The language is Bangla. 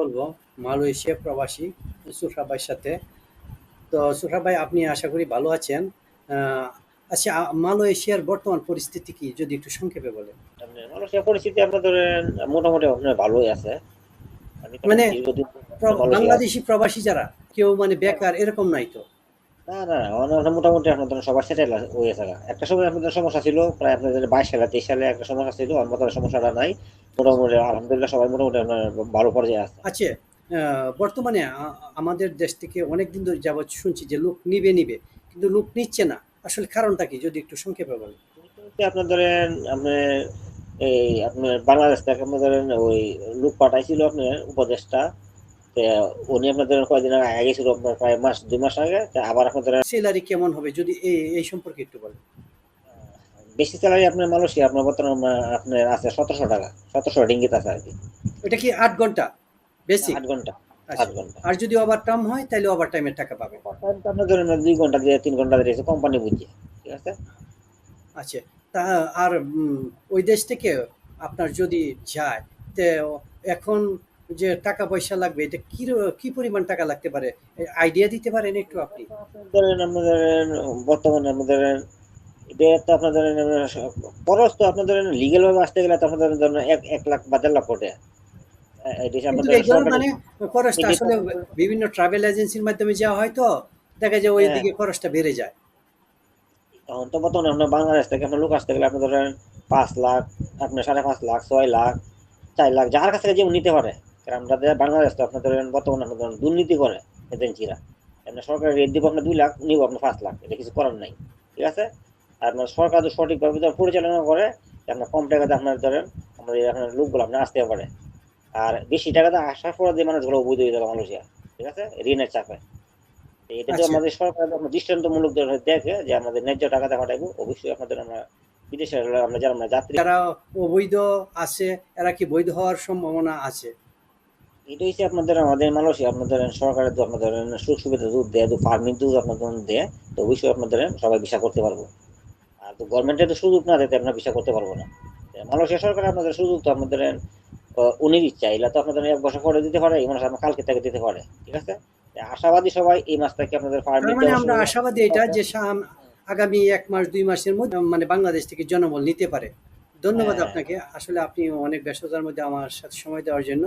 বলব মালয়েশিয়া প্রবাসী সুফরা ভাইয়ের সাথে। তো সুফরা ভাই আপনি আশা করি ভালো আছেন। আচ্ছা মালয়েশিয়ার বর্তমান পরিস্থিতি কি? যদি একটু সংক্ষেপে বলেন। মালয়েশিয়ার পরিস্থিতি আপনার ধরেন মোটামুটি আপনার ভালোই আছে। মানে বাংলাদেশি প্রবাসী যারা কেউ মানে বেকার এরকম নাই তো? না না অনেক মোটামুটি আপনার ধরেন সবার সেটেল না। একটা সময় আপনাদের সমস্যা ছিল প্রায় আপনাদের বাইশ সালে তেইশ সালে একটা সমস্যা ছিল আমার সমস্যাটা নাই। মোটামুটি আলহামদুলিল্লাহ সবাই মোটামুটি আপনার ভালো পর্যায়ে আছে। আচ্ছা আহ, বর্তমানে আমাদের দেশ থেকে অনেকদিন ধরে যাবৎ শুনছি যে লোক নিবে নিবে কিন্তু লোক নিচ্ছে না। আসলে কারণটা কি যদি একটু সংক্ষেপে বলেন। আপনার ধরেন আপনার এই আপনার বাংলাদেশ থেকে আপনার ধরেন ওই লোক পাঠাইছিল আপনার উপদেশটা উনি আপনার ধরেন কয়েকদিন আগে গেছিল আপনার প্রায় মাস দুই মাস আগে আবার আপনার ধরেন স্যালারি কেমন হবে? যদি এই সম্পর্কে একটু বলেন। বেশি স্যালারি আপনার মালয়েশিয়া আপনার বর্তমানে আপনার আছে সতেরোশো টাকা সতেরোশো রিঙ্গিত আছে আর কি। এটা কি আট ঘণ্টা? বেসিক আট ঘণ্টা আচ্ছা। আট ঘণ্টা। আর যদি ওভার টাইম হয় তাহলে ওভার টাইমের টাকা পাবে আপনার ধরেন দুই ঘণ্টা দিয়ে তিন ঘণ্টা দিয়েছে কোম্পানি বুঝছে ঠিক আছে? আচ্ছা। তা আর ওই দেশ থেকে আপনার যদি যায় তো এখন যে টাকা পয়সা লাগবে এটা কি কি পরিমাণ টাকা লাগতে পারে? আইডিয়া দিতে পারেন একটু আপনি। ধরেন আপনার ধরেন বর্তমানে আপনার ধরেন এটা তো আপনার খরচ তো আপনার ধরেন লিগেল ভাবে আসতে গেলে তো আপনার ধরেন এক এক লাখ বা দেড় লাখ কোটি। আপনার মানে খরচটা আসলে বিভিন্ন ট্রাভেল এজেন্সির মাধ্যমে যাওয়া হয় তো দেখা যায় ওই হ্যাঁ। খরচটা বেড়ে যায়। এখন তো বর্তমানে আপনার বাংলাদেশ থেকে আপনার লোক আসতে গেলে আপনি ধরেন পাঁচ লাখ আপনার সাড়ে পাঁচ লাখ ছয় লাখ চার লাখ যার কাছ থেকে যেমন নিতে পারে। বাংলাদেশ তো বর্তমানে ধরেন দুর্নীতি করে এজেন্সিরা। আপনার সরকার রেট দিব আপনার দুই লাখ নিব আপনার পাঁচ লাখ এটা কিছু করার নাই ঠিক আছে? আর আপনার সরকার তো সঠিকভাবে যখন পরিচালনা করে আপনার কম টাকাতে আপনার ধরেন আমাদের আপনার লোকগুলো আপনার আসতে পারে। আর বেশি টাকাতে আসার পরে যে মানুষগুলো অবৈধ হয়ে যাবে মালয়েশিয়া ঠিক আছে? ঋণের চাপে। এটা তো আচ্ছা। আমাদের সরকার আপনার দৃষ্টান্তমূলক দেখে যে আমাদের ন্যায্য টাকাতে পাঠাইবো অবশ্যই আপনাদের আমরা বিদেশে আমরা যারা আমরা যাত্রী যারা অবৈধ আছে এরা কি বৈধ হওয়ার সম্ভাবনা আছে? এটা হচ্ছে আপনাদের আমাদের মালয়েশিয়া আপনাদের সরকারের তো আপনাদের সুখ সুবিধা দুধ দেয় তো ফার্মিং দুধ আপনাদের দেয় তো অবশ্যই আপনাদের সবাই ভিসা করতে পারব। আর তো গভর্নমেন্টের তো সুযোগ না দিতে আপনার ভিসা করতে পারব না। মালয়েশিয়া সরকার আপনাদের সুযোগ তো আপনাদের আহ, উনির ইচ্ছা এগুলা তো আপনাদের এক বছর পরে দিতে পারে এই মানুষ আপনার কালকে থেকে দিতে পারে ঠিক আছে? আশাবাদী সবাই এই মাস থেকে আপনাদের ফার্মিং মানে আমরা আশাবাদী এটা যে আগামী এক মাস দুই মাসের মধ্যে মানে বাংলাদেশ থেকে জনবল নিতে পারে। ধন্যবাদ হ্যাঁ। আপনাকে। আসলে আপনি অনেক ব্যস্ততার মধ্যে আমার সাথে সময় দেওয়ার জন্য।